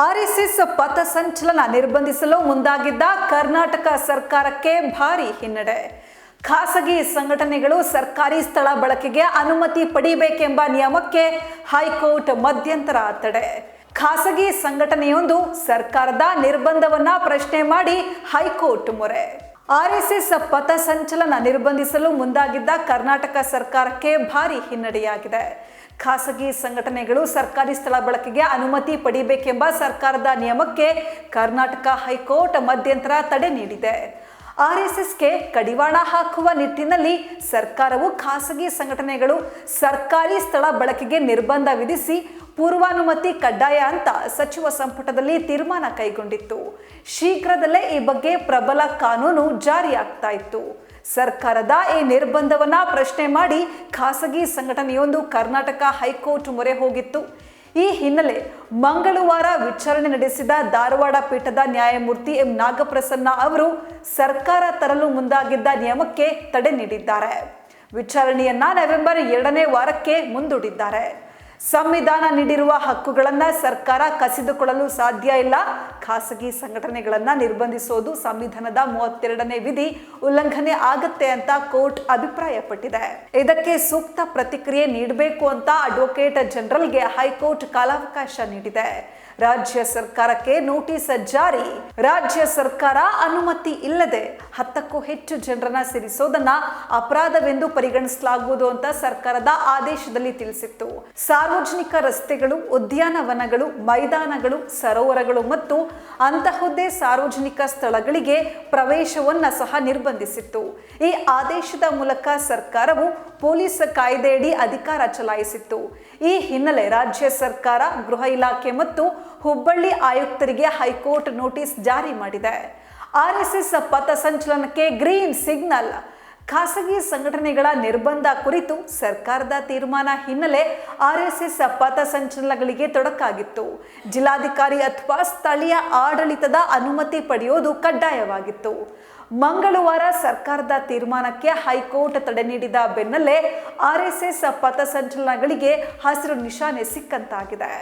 RSS ಪಥಸಂಚಲನ ನಿರ್ಬಂಧಿಸಲು ಮುಂದಾಗಿದ್ದ ಕರ್ನಾಟಕ ಸರ್ಕಾರಕ್ಕೆ ಭಾರಿ ಹಿನ್ನಡೆ. ಖಾಸಗಿ ಸಂಘಟನೆಗಳು ಸರ್ಕಾರಿ ಸ್ಥಳ ಬಳಕೆಗೆ ಅನುಮತಿ ಪಡಿಬೇಕೆಂಬ ನಿಯಮಕ್ಕೆ ಹೈಕೋರ್ಟ್ ಮಧ್ಯಂತರ ತಡೆ. ಖಾಸಗಿ ಸಂಘಟನೆಯೊಂದು ಸರ್ಕಾರದ ನಿರ್ಬಂಧವನ್ನ ಪ್ರಶ್ನೆ ಮಾಡಿ ಹೈಕೋರ್ಟ್ ಮೊರೆ. ಆರ್ಎಸ್ಎಸ್ ಪಥಸಂಚಲನ ನಿರ್ಬಂಧಿಸಲು ಮುಂದಾಗಿದ್ದ ಕರ್ನಾಟಕ ಸರ್ಕಾರಕ್ಕೆ ಭಾರಿ ಹಿನ್ನಡೆಯಾಗಿದೆ. ಖಾಸಗಿ ಸಂಘಟನೆಗಳು ಸರ್ಕಾರಿ ಸ್ಥಳ ಬಳಕೆಗೆ ಅನುಮತಿ ಪಡೆಯಬೇಕೆಂಬ ಸರ್ಕಾರದ ನಿಯಮಕ್ಕೆ ಕರ್ನಾಟಕ ಹೈಕೋರ್ಟ್ ಮಧ್ಯಂತರ ತಡೆ ನೀಡಿದೆ. ಆರ್ಎಸ್ಎಸ್ಗೆ ಕಡಿವಾಣ ಹಾಕುವ ನಿಟ್ಟಿನಲ್ಲಿ ಸರ್ಕಾರವು ಖಾಸಗಿ ಸಂಘಟನೆಗಳು ಸರ್ಕಾರಿ ಸ್ಥಳ ಬಳಕೆಗೆ ನಿರ್ಬಂಧ ವಿಧಿಸಿ ಪೂರ್ವಾನುಮತಿ ಕಡ್ಡಾಯ ಅಂತ ಸಚಿವ ಸಂಪುಟದಲ್ಲಿ ತೀರ್ಮಾನ ಕೈಗೊಂಡಿತ್ತು. ಶೀಘ್ರದಲ್ಲೇ ಈ ಬಗ್ಗೆ ಪ್ರಬಲ ಕಾನೂನು ಜಾರಿಯಾಗ್ತಾ ಇತ್ತು. ಸರ್ಕಾರದ ಈ ನಿರ್ಬಂಧವನ್ನ ಪ್ರಶ್ನೆ ಮಾಡಿ ಖಾಸಗಿ ಸಂಘಟನೆಯೊಂದು ಕರ್ನಾಟಕ ಹೈಕೋರ್ಟ್ ಮೊರೆ ಹೋಗಿತ್ತು. ಈ ಹಿನ್ನೆಲೆ ಮಂಗಳವಾರ ವಿಚಾರಣೆ ನಡೆಸಿದ ಧಾರವಾಡ ಪೀಠದ ನ್ಯಾಯಮೂರ್ತಿ ಎಂ ನಾಗಪ್ರಸನ್ನ ಅವರು ಸರ್ಕಾರ ತರಲು ಮುಂದಾಗಿದ್ದ ನಿಯಮಕ್ಕೆ ತಡೆ ನೀಡಿದ್ದಾರೆ. ವಿಚಾರಣೆಯನ್ನ ನವೆಂಬರ್ ಎರಡನೇ ವಾರಕ್ಕೆ ಮುಂದೂಡಿದ್ದಾರೆ. ಸಂವಿಧಾನ ನೀಡಿರುವ ಹಕ್ಕುಗಳನ್ನ ಸರ್ಕಾರ ಕಸಿದುಕೊಳ್ಳಲು ಸಾಧ್ಯ ಇಲ್ಲ. ಖಾಸಗಿ ಸಂಘಟನೆಗಳನ್ನ ನಿರ್ಬಂಧಿಸೋದು ಸಂವಿಧಾನದ ಮೂವತ್ತೆರಡನೇ ವಿಧಿ ಉಲ್ಲಂಘನೆ ಆಗತ್ತೆ ಅಂತ ಕೋರ್ಟ್ ಅಭಿಪ್ರಾಯಪಟ್ಟಿದೆ. ಇದಕ್ಕೆ ಸೂಕ್ತ ಪ್ರತಿಕ್ರಿಯೆ ನೀಡಬೇಕು ಅಂತ ಅಡ್ವೊಕೇಟ್ ಜನರಲ್ಗೆ ಹೈಕೋರ್ಟ್ ಕಾಲಾವಕಾಶ ನೀಡಿದೆ. ರಾಜ್ಯ ಸರ್ಕಾರಕ್ಕೆ ನೋಟಿಸ್ ಜಾರಿ. ರಾಜ್ಯ ಸರ್ಕಾರ ಅನುಮತಿ ಇಲ್ಲದೆ ಹತ್ತಕ್ಕೂ ಹೆಚ್ಚು ಜನರನ್ನ ಸೇರಿಸೋದನ್ನ ಅಪರಾಧವೆಂದು ಪರಿಗಣಿಸಲಾಗುವುದು ಅಂತ ಸರ್ಕಾರದ ಆದೇಶದಲ್ಲಿ ತಿಳಿಸಿತ್ತು. ಸಾರ್ವಜನಿಕ ರಸ್ತೆಗಳು, ಉದ್ಯಾನವನಗಳು, ಮೈದಾನಗಳು, ಸರೋವರಗಳು ಮತ್ತು ಅಂತಹುದೇ ಸಾರ್ವಜನಿಕ ಸ್ಥಳಗಳಿಗೆ ಪ್ರವೇಶವನ್ನು ಸಹ ನಿರ್ಬಂಧಿಸಿತ್ತು. ಈ ಆದೇಶದ ಮೂಲಕ ಸರ್ಕಾರವು ಪೊಲೀಸ್ ಕಾಯ್ದೆಯಡಿ ಅಧಿಕಾರ ಚಲಾಯಿಸಿತ್ತು. ಈ ಹಿನ್ನೆಲೆ ರಾಜ್ಯ ಸರ್ಕಾರ, ಗೃಹ ಇಲಾಖೆ ಮತ್ತು ಹುಬ್ಬಳ್ಳಿ ಆಯುಕ್ತರಿಗೆ ಹೈಕೋರ್ಟ್ ನೋಟಿಸ್ ಜಾರಿ ಮಾಡಿದೆ. ಪತ ಸಂಚಲನಕ್ಕೆ ಗ್ರೀನ್ ಸಿಗ್ನಲ್ ಖಾಸಗಿ ಸಂಘಟನೆಗಳ ನಿರ್ಬಂಧ ಕುರಿತು ಸರ್ಕಾರದ ತೀರ್ಮಾನ ಹಿನ್ನೆಲೆ ಆರ್ಎಸ್ಎಸ್ ಪಥಸಂಚಲನಗಳಿಗೆ ತೊಡಕಾಗಿತ್ತು. ಜಿಲ್ಲಾಧಿಕಾರಿ ಅಥವಾ ಸ್ಥಳೀಯ ಆಡಳಿತದ ಅನುಮತಿ ಪಡೆಯೋದು ಕಡ್ಡಾಯವಾಗಿತ್ತು. ಮಂಗಳವಾರ ಸರ್ಕಾರದ ತೀರ್ಮಾನಕ್ಕೆ ಹೈಕೋರ್ಟ್ ತಡೆ ನೀಡಿದ ಬೆನ್ನಲ್ಲೇ ಆರ್ಎಸ್ಎಸ್ ಪಥಸಂಚಲನಗಳಿಗೆ ಹಸಿರು ನಿಶಾನೆ ಸಿಕ್ಕಂತಾಗಿದೆ.